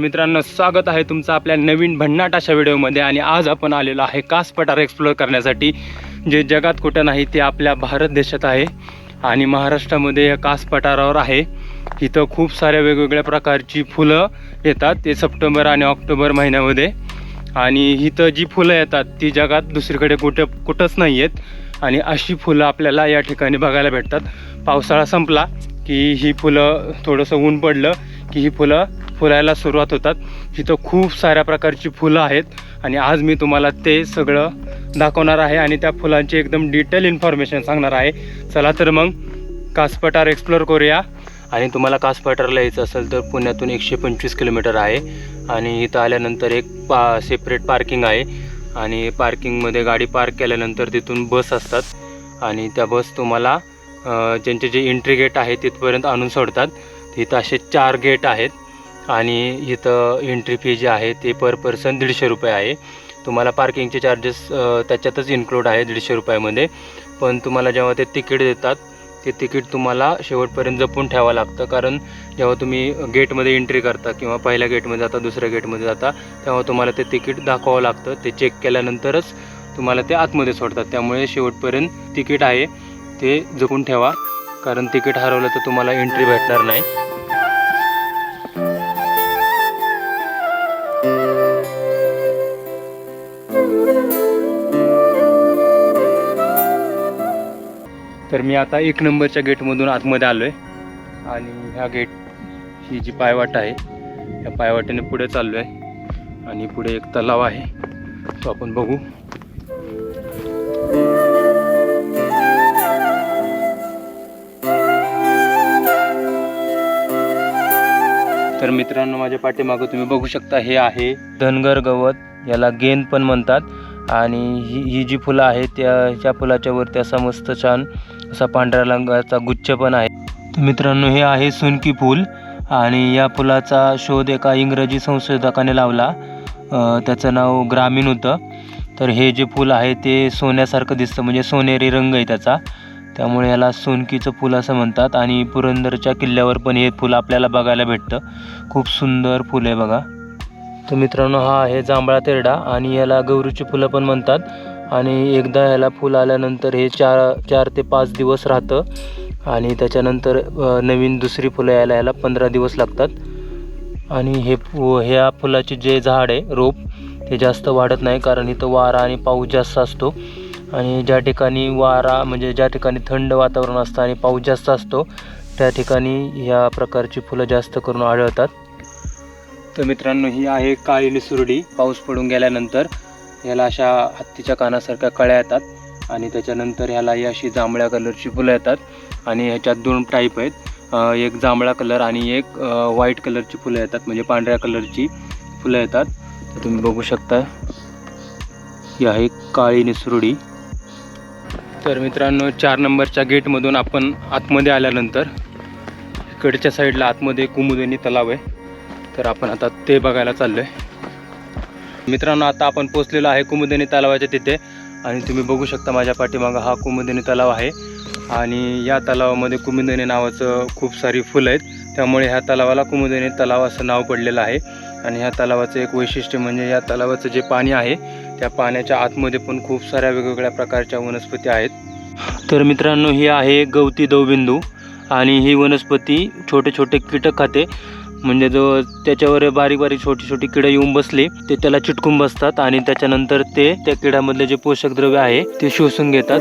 मित्रांनो स्वागत आहे तुमचं आपल्या नवीन भन्नाट अशा व्हिडिओमध्ये. आणि आज आपण आलेलो आहे कास पठार एक्सप्लोअर करण्यासाठी जे जगात कुठं नाही ते आपल्या भारत देशात आहे. आणि महाराष्ट्रामध्ये या कास पठारावर आहे. इथं खूप साऱ्या वेगवेगळ्या प्रकारची फुलं येतात ते सप्टेंबर आणि ऑक्टोबर महिन्यामध्ये. आणि इथं जी फुलं येतात ती जगात दुसरीकडे कुठं कुठंच नाही आहेत आणि अशी फुलं आपल्याला या ठिकाणी बघायला भेटतात. पावसाळा संपला की ही फुलं थोडंसं ऊन पडलं की ही फुलं फुलायला सुरुवात होतात. इथं खूप साऱ्या प्रकारची फुलं आहेत आणि आज मी तुम्हाला ते सगळं दाखवणार आहे आणि त्या फुलांची एकदम डिटेल इन्फॉर्मेशन सांगणार आहे. चला तर मग कासपठार एक्सप्लोअर करूया. आणि तुम्हाला कासपठारला यायचं असेल तर पुण्यातून एकशे पंचवीस किलोमीटर आहे. आणि इथं आल्यानंतर एक पा सेपरेट पार्किंग आहे. आणि पार्किंगमध्ये गाडी पार्क केल्यानंतर तिथून बस असतात. आणि त्या बस तुम्हाला ज्यांचे जे एंट्री गेट आहे तिथपर्यंत आणून सोडतात. तिथं असे चार गेट आहेत. आणि इथं एंट्री फी जी आहे ते पर पर्सन दीडशे रुपये आहे. तुम्हाला पार्किंगचे चार्जेस त्याच्यातच इन्क्लूड आहे दीडशे रुपयामध्ये. पण तुम्हाला जेव्हा ते तिकीट देतात ते तिकीट तुम्हाला शेवटपर्यंत जपून ठेवावं लागतं. कारण जेव्हा तुम्ही गेटमध्ये एंट्री करता किंवा पहिल्या गेटमध्ये जाता दुसऱ्या गेटमध्ये जाता तेव्हा तुम्हाला ते तिकीट दाखवावं लागतं. ते चेक केल्यानंतरच तुम्हाला ते आतमध्ये सोडतात. त्यामुळे शेवटपर्यंत तिकीट आहे ते जपून ठेवा. कारण तिकीट हरवलं तर तुम्हाला एंट्री भेटणार नाही. तर मी आता एक नंबरच्या गेटमधून आतमध्ये आलो आहे आणि ह्या गेट ही जी पायवाट आहे या पायवाटेने पुढे चाललो आहे आणि पुढे एक तलाव आहे. तो आपण बघू. तर मित्रांनो माझ्या पाठीमागं तुम्ही बघू शकता हे आहे धनगर गवत. याला गेंद पण म्हणतात. आणि ही ही जी फुलं आहेत त्या ह्या फुलाच्या वरती असा मस्त छान असा पांढऱ्या रंगाचा गुच्छ पण आहे. तर मित्रांनो हे आहे सुनकी फूल आणि या फुलाचा शोध एका इंग्रजी संशोधकाने लावला. त्याचं नाव ग्रामीण होतं. तर हे जे फूल आहे ते सोन्यासारखं दिसतं. म्हणजे सोनेरी रंग आहे त्याचा. त्यामुळे याला सोनकीचं फूल असं म्हणतात. आणि पुरंदरच्या किल्ल्यावर पण हे फूल आपल्याला बघायला भेटतं. खूप सुंदर फूल आहे बघा. तर मित्रांनो हा आहे जांभळा तेरडा आणि याला गौरीची फुलं पण म्हणतात. आणि एकदा ह्याला फुल आल्यानंतर हे चार चार ते पाच दिवस राहतं. आणि त्याच्यानंतर नवीन दुसरी फुलं यायला याला पंधरा दिवस लागतात. आणि हे फु ह्या फुलाचे जे झाड आहे रोप ते जास्त वाढत नाही कारण इथं वारा आणि पाऊस जास्त असतो. आणि ज्या ठिकाणी वारा म्हणजे ज्या ठिकाणी थंड वातावरण असतं आणि पाऊस जास्त असतो त्या ठिकाणी ह्या प्रकारची फुलं जास्त करून आढळतात. तर मित्रांनो ही आहे काळी निसुरडी पाऊस पडून गेल्यानंतर ह्याला अशा हत्तीच्या कानासारख्या कळ्या येतात आणि त्याच्यानंतर ह्याला ही अशी जांभळ्या कलरची फुलं येतात आणि ह्याच्यात दोन टाईप आहेत. एक जांभळा कलर आणि एक व्हाईट कलरची फुलं येतात म्हणजे पांढऱ्या कलरची फुलं येतात. तर तुम्ही बघू शकता ही आहे काळी निसुरडी तर मित्रांनो चार नंबरच्या गेटमधून आपण आतमध्ये आल्यानंतर इकडच्या साईडला आतमध्ये कुमुदिनी तलाव आहे. तर आपण आता ते बघायला चाललो आहे मित्रांनो आता आपण पोचलेलो आहे कुमुदिनी तलावाच्या तिथे. आणि तुम्ही बघू शकता माझ्या पाठीमागं हा कुमुदिनी तलाव आहे. आणि या तलावामध्ये कुमुदिनी नावाचं खूप सारी फुलं आहेत. त्यामुळे ह्या तलावाला कुमुदिनी तलाव असं नाव पडलेलं आहे. आणि ह्या तलावाचं एक वैशिष्ट्य म्हणजे या तलावाचं जे पाणी आहे त्या पाण्याच्या आतमध्ये पण खूप साऱ्या वेगवेगळ्या प्रकारच्या वनस्पती आहेत. तर मित्रांनो ही आहे गवती दवबिंदू. आणि ही वनस्पती छोटे छोटे कीटक खाते. म्हणजे जो त्याच्यावर बारीक बारीक छोटी छोटी किडे येऊन बसले ते त्याला चिटकून बसतात आणि त्याच्यानंतर ते त्या किड्यामधले जे पोषक द्रव्य आहे ते शोषून घेतात.